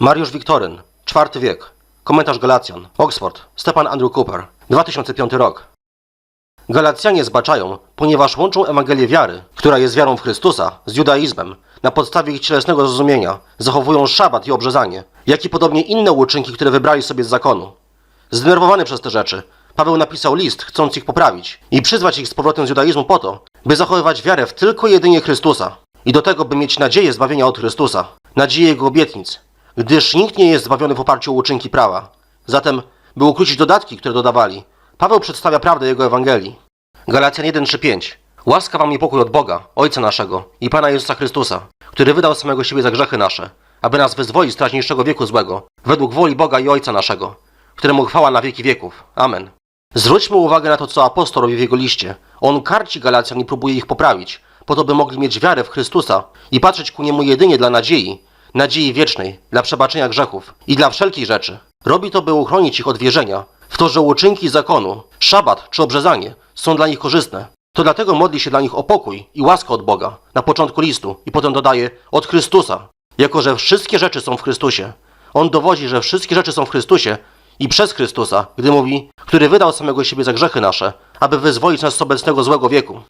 Mariusz Wiktoryn, IV wiek. Komentarz Galacjan. Oxford. Stefan Andrew Cooper. 2005 rok. Galacjanie zbaczają, ponieważ łączą Ewangelię wiary, która jest wiarą w Chrystusa, z judaizmem. Na podstawie ich cielesnego zrozumienia zachowują szabat i obrzezanie, jak i podobnie inne uczynki, które wybrali sobie z zakonu. Zdenerwowany przez te rzeczy, Paweł napisał list, chcąc ich poprawić i przyzwać ich z powrotem z judaizmu po to, by zachowywać wiarę w tylko jedynie Chrystusa i do tego, by mieć nadzieję zbawienia od Chrystusa, nadzieję Jego obietnic, gdyż nikt nie jest zbawiony w oparciu o uczynki prawa. Zatem, by ukrócić dodatki, które dodawali, Paweł przedstawia prawdę Jego Ewangelii. Galacjan 1:3-5 Łaska wam i pokój od Boga, Ojca naszego i Pana Jezusa Chrystusa, który wydał samego siebie za grzechy nasze, aby nas wyzwolić z teraźniejszego wieku złego, według woli Boga i Ojca naszego, któremu chwała na wieki wieków. Amen. Zwróćmy uwagę na to, co apostoł robi w jego liście. On karci Galacjan i próbuje ich poprawić, po to, by mogli mieć wiarę w Chrystusa i patrzeć ku Niemu jedynie dla nadziei, nadziei wiecznej, dla przebaczenia grzechów i dla wszelkich rzeczy. Robi to, by uchronić ich od wierzenia w to, że uczynki zakonu, szabat czy obrzezanie są dla nich korzystne. To dlatego modli się dla nich o pokój i łaskę od Boga na początku listu i potem dodaje od Chrystusa, jako że wszystkie rzeczy są w Chrystusie. On dowodzi, że wszystkie rzeczy są w Chrystusie i przez Chrystusa, gdy mówi, który wydał samego siebie za grzechy nasze, aby wyzwolić nas z obecnego złego wieku.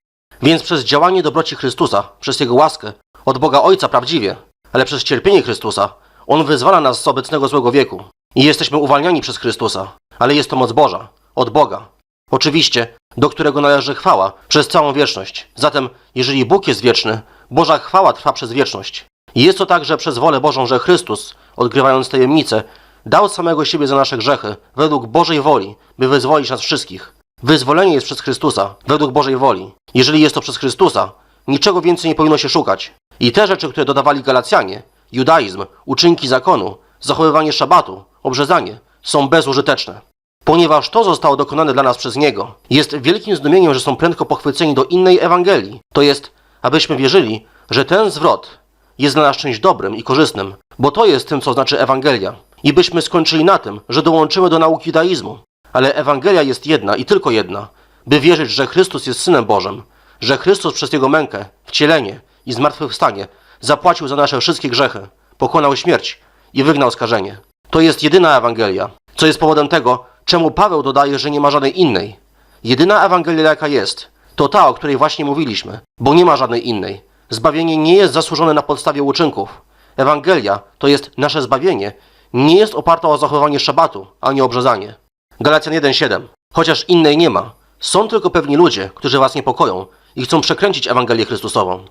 Więc przez działanie dobroci Chrystusa, przez Jego łaskę, od Boga Ojca prawdziwie, ale przez cierpienie Chrystusa, On wyzwala nas z obecnego złego wieku. I jesteśmy uwalniani przez Chrystusa, ale jest to moc Boża, od Boga. Oczywiście, do którego należy chwała przez całą wieczność. Zatem, jeżeli Bóg jest wieczny, Boża chwała trwa przez wieczność. I jest to także przez wolę Bożą, że Chrystus, odgrywając tajemnicę, dał samego siebie za nasze grzechy, według Bożej woli, by wyzwolić nas wszystkich. Wyzwolenie jest przez Chrystusa, według Bożej woli. Jeżeli jest to przez Chrystusa, niczego więcej nie powinno się szukać. I te rzeczy, które dodawali Galacjanie, judaizm, uczynki zakonu, zachowywanie szabatu, obrzezanie, są bezużyteczne. Ponieważ to zostało dokonane dla nas przez Niego, jest wielkim zdumieniem, że są prędko pochwyceni do innej Ewangelii. To jest, abyśmy wierzyli, że ten zwrot jest dla nas czymś dobrym i korzystnym, bo to jest tym, co znaczy Ewangelia. I byśmy skończyli na tym, że dołączymy do nauki judaizmu. Ale Ewangelia jest jedna i tylko jedna, by wierzyć, że Chrystus jest Synem Bożym, że Chrystus przez Jego mękę, wcielenie i zmartwychwstanie zapłacił za nasze wszystkie grzechy, pokonał śmierć i wygnał skażenie. To jest jedyna Ewangelia, co jest powodem tego, czemu Paweł dodaje, że nie ma żadnej innej. Jedyna Ewangelia, jaka jest, to ta, o której właśnie mówiliśmy, bo nie ma żadnej innej. Zbawienie nie jest zasłużone na podstawie uczynków. Ewangelia to jest nasze zbawienie, nie jest oparta o zachowanie szabatu, ani obrzezanie. Galacjan 1:7. Chociaż innej nie ma, są tylko pewni ludzie, którzy was niepokoją i chcą przekręcić Ewangelię Chrystusową.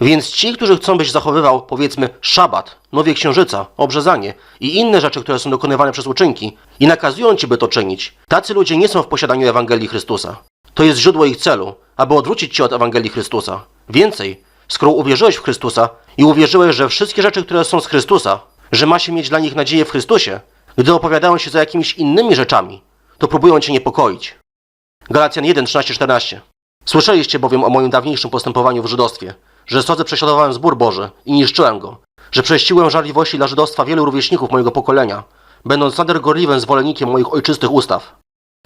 Więc ci, którzy chcą, byś zachowywał, powiedzmy, szabat, nowie księżyca, obrzezanie i inne rzeczy, które są dokonywane przez uczynki i nakazują ci, by to czynić, tacy ludzie nie są w posiadaniu Ewangelii Chrystusa. To jest źródło ich celu, aby odwrócić cię od Ewangelii Chrystusa. Więcej, skoro uwierzyłeś w Chrystusa i uwierzyłeś, że wszystkie rzeczy, które są z Chrystusa, że ma się mieć dla nich nadzieję w Chrystusie, gdy opowiadają się za jakimiś innymi rzeczami, to próbują cię niepokoić. Galacjan 1, 13, 14. Słyszeliście bowiem o moim dawniejszym postępowaniu w żydostwie, że srodze prześladowałem zbór Boży i niszczyłem go, że prześciłem żarliwości dla żydostwa wielu rówieśników mojego pokolenia, będąc nader gorliwym zwolennikiem moich ojczystych ustaw.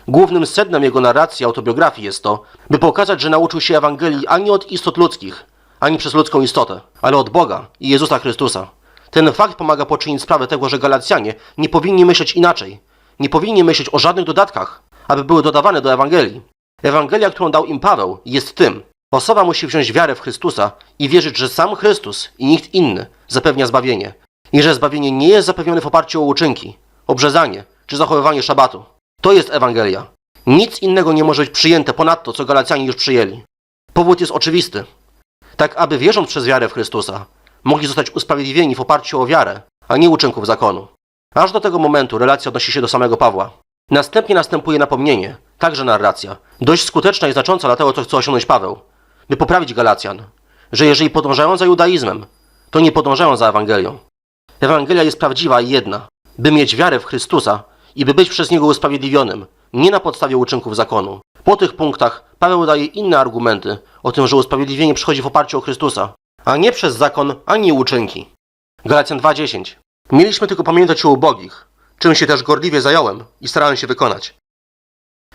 Głównym sednem jego narracji autobiografii jest to, by pokazać, że nauczył się Ewangelii ani od istot ludzkich, ani przez ludzką istotę, ale od Boga i Jezusa Chrystusa. Ten fakt pomaga poczynić sprawę tego, że Galacjanie nie powinni myśleć inaczej. Nie powinni myśleć o żadnych dodatkach, aby były dodawane do Ewangelii. Ewangelia, którą dał im Paweł, jest tym. Osoba musi wziąć wiarę w Chrystusa i wierzyć, że sam Chrystus i nikt inny zapewnia zbawienie. I że zbawienie nie jest zapewnione w oparciu o uczynki, obrzezanie czy zachowywanie szabatu. To jest Ewangelia. Nic innego nie może być przyjęte ponad to, co Galacjanie już przyjęli. Powód jest oczywisty. Tak, aby wierząc przez wiarę w Chrystusa, mogli zostać usprawiedliwieni w oparciu o wiarę, a nie uczynków zakonu. Aż do tego momentu relacja odnosi się do samego Pawła. Następnie następuje napomnienie, także narracja, dość skuteczna i znacząca dla tego, co chce osiągnąć Paweł, by poprawić Galacjan, że jeżeli podążają za judaizmem, to nie podążają za Ewangelią. Ewangelia jest prawdziwa i jedna, by mieć wiarę w Chrystusa i by być przez Niego usprawiedliwionym, nie na podstawie uczynków zakonu. Po tych punktach Paweł daje inne argumenty o tym, że usprawiedliwienie przychodzi w oparciu o Chrystusa, a nie przez zakon ani uczynki. Galacjan 2.10 Mieliśmy tylko pamiętać o ubogich, czym się też gorliwie zająłem i starałem się wykonać.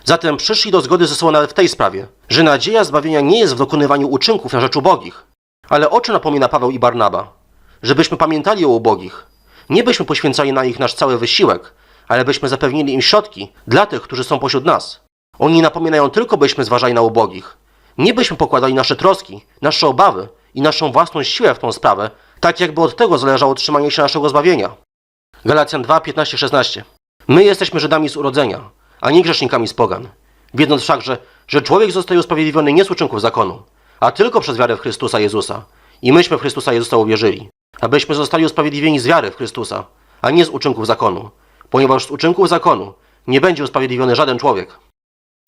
Zatem przyszli do zgody ze sobą nawet w tej sprawie, że nadzieja zbawienia nie jest w dokonywaniu uczynków na rzecz ubogich. Ale o czym napomina Paweł i Barnaba? Żebyśmy pamiętali o ubogich. Nie byśmy poświęcali na ich nasz cały wysiłek, ale byśmy zapewnili im środki dla tych, którzy są pośród nas. Oni napominają tylko, byśmy zważali na ubogich. Nie byśmy pokładali nasze troski, nasze obawy i naszą własną siłę w tą sprawę, tak jakby od tego zależało trzymanie się naszego zbawienia. Galacjan 2, 15, 16. My jesteśmy Żydami z urodzenia, a nie grzesznikami z pogan. Wiedząc wszakże, że człowiek zostaje usprawiedliwiony nie z uczynków zakonu, a tylko przez wiarę w Chrystusa Jezusa. I myśmy w Chrystusa Jezusa uwierzyli, abyśmy zostali usprawiedliwieni z wiary w Chrystusa, a nie z uczynków zakonu, ponieważ z uczynków zakonu nie będzie usprawiedliwiony żaden człowiek.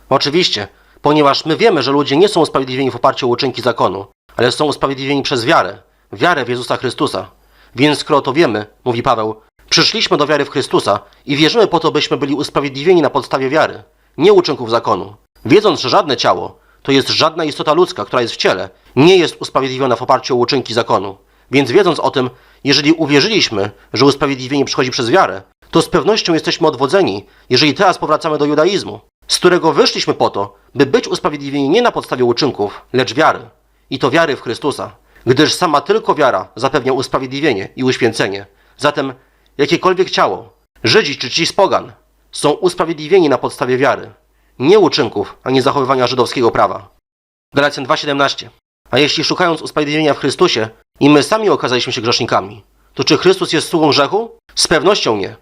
Oczywiście, ponieważ my wiemy, że ludzie nie są usprawiedliwieni w oparciu o uczynki zakonu, ale są usprawiedliwieni przez wiarę, wiarę w Jezusa Chrystusa. Więc skoro to wiemy, mówi Paweł, przyszliśmy do wiary w Chrystusa i wierzymy po to, byśmy byli usprawiedliwieni na podstawie wiary, nie uczynków zakonu. Wiedząc, że żadne ciało, to jest żadna istota ludzka, która jest w ciele, nie jest usprawiedliwiona w oparciu o uczynki zakonu. Więc wiedząc o tym, jeżeli uwierzyliśmy, że usprawiedliwienie przychodzi przez wiarę, to z pewnością jesteśmy odwodzeni, jeżeli teraz powracamy do judaizmu, z którego wyszliśmy po to, by być usprawiedliwieni nie na podstawie uczynków, lecz wiary. I to wiary w Chrystusa. Gdyż sama tylko wiara zapewnia usprawiedliwienie i uświęcenie. Zatem jakiekolwiek ciało, Żydzi czy ci z pogan, są usprawiedliwieni na podstawie wiary, nie uczynków, ani zachowywania żydowskiego prawa. Galacjan 2,17 A jeśli szukając usprawiedliwienia w Chrystusie i my sami okazaliśmy się grzesznikami, to czy Chrystus jest sługą grzechu? Z pewnością nie.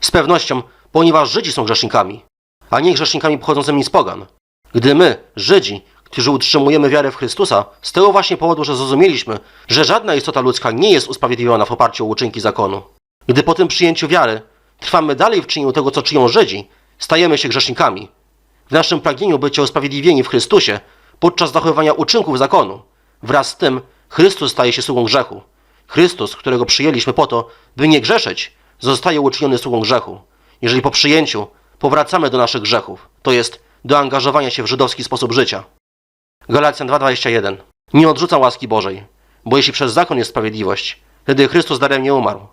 Z pewnością, ponieważ Żydzi są grzesznikami, a nie grzesznikami pochodzącymi z pogan. Gdy my, Żydzi, którzy utrzymujemy wiarę w Chrystusa, z tego właśnie powodu, że zrozumieliśmy, że żadna istota ludzka nie jest usprawiedliwiona w oparciu o uczynki zakonu. Gdy po tym przyjęciu wiary trwamy dalej w czynieniu tego, co czynią Żydzi, stajemy się grzesznikami. W naszym pragnieniu bycia usprawiedliwieni w Chrystusie podczas zachowywania uczynków zakonu, wraz z tym Chrystus staje się sługą grzechu. Chrystus, którego przyjęliśmy po to, by nie grzeszyć, zostaje uczyniony sługą grzechu. Jeżeli po przyjęciu powracamy do naszych grzechów, to jest do angażowania się w żydowski sposób życia. Galacjan 2,21 Nie odrzucam łaski Bożej, bo jeśli przez zakon jest sprawiedliwość, wtedy Chrystus darem nie umarł.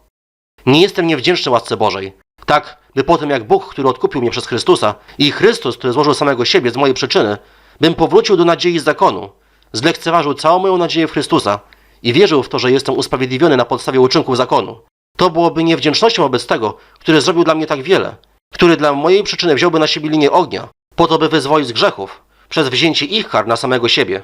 Nie jestem niewdzięczny łasce Bożej. Tak, by po tym jak Bóg, który odkupił mnie przez Chrystusa i Chrystus, który złożył samego siebie z mojej przyczyny, bym powrócił do nadziei z zakonu, zlekceważył całą moją nadzieję w Chrystusa i wierzył w to, że jestem usprawiedliwiony na podstawie uczynków zakonu. To byłoby niewdzięcznością wobec tego, który zrobił dla mnie tak wiele, który dla mojej przyczyny wziąłby na siebie linię ognia, po to by wyzwolić z grzechów, przez wzięcie ich kar na samego siebie.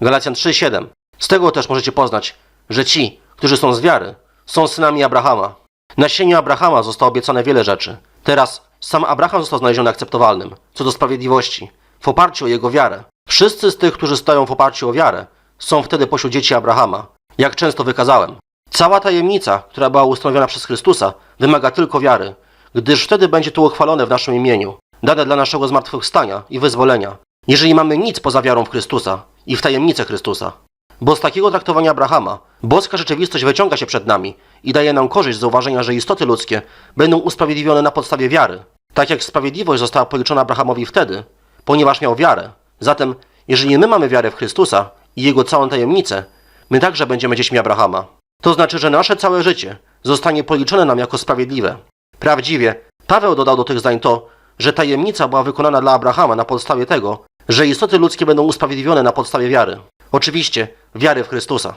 Galacjan 3:7. Z tego też możecie poznać, że ci, którzy są z wiary, są synami Abrahama. Nasieniu Abrahama zostało obiecane wiele rzeczy. Teraz sam Abraham został znaleziony akceptowalnym, co do sprawiedliwości, w oparciu o jego wiarę. Wszyscy z tych, którzy stoją w oparciu o wiarę, są wtedy pośród dzieci Abrahama, jak często wykazałem. Cała tajemnica, która była ustanowiona przez Chrystusa, wymaga tylko wiary, gdyż wtedy będzie to uchwalone w naszym imieniu, dane dla naszego zmartwychwstania i wyzwolenia, jeżeli mamy nic poza wiarą w Chrystusa i w tajemnicę Chrystusa. Bo z takiego traktowania Abrahama boska rzeczywistość wyciąga się przed nami i daje nam korzyść z zauważenia, że istoty ludzkie będą usprawiedliwione na podstawie wiary, tak jak sprawiedliwość została policzona Abrahamowi wtedy, ponieważ miał wiarę. Zatem, jeżeli my mamy wiarę w Chrystusa i Jego całą tajemnicę, my także będziemy dziećmi Abrahama. To znaczy, że nasze całe życie zostanie policzone nam jako sprawiedliwe. Prawdziwie, Paweł dodał do tych zdań to, że tajemnica była wykonana dla Abrahama na podstawie tego, że istoty ludzkie będą usprawiedliwione na podstawie wiary. Oczywiście, wiary w Chrystusa.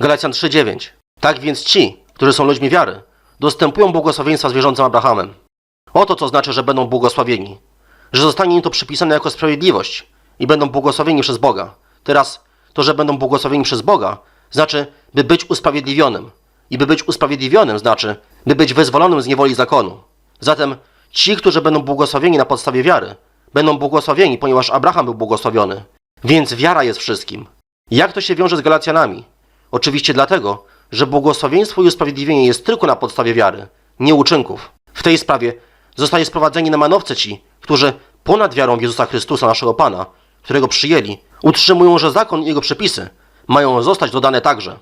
Galacjan 3:9. Tak więc ci, którzy są ludźmi wiary, dostępują błogosławieństwa z Abrahamem. Oto co znaczy, że będą błogosławieni. Że zostanie im to przypisane jako sprawiedliwość i będą błogosławieni przez Boga. Teraz to, że będą błogosławieni przez Boga, znaczy, by być usprawiedliwionym. I by być usprawiedliwionym znaczy, by być wyzwolonym z niewoli zakonu. Zatem ci, którzy będą błogosławieni na podstawie wiary, będą błogosławieni, ponieważ Abraham był błogosławiony. Więc wiara jest wszystkim. Jak to się wiąże z Galacjanami? Oczywiście dlatego, że błogosławieństwo i usprawiedliwienie jest tylko na podstawie wiary, nie uczynków. W tej sprawie zostaje sprowadzeni na manowce ci, którzy ponad wiarą w Jezusa Chrystusa, naszego Pana, którego przyjęli, utrzymują, że zakon i jego przepisy mają zostać dodane także.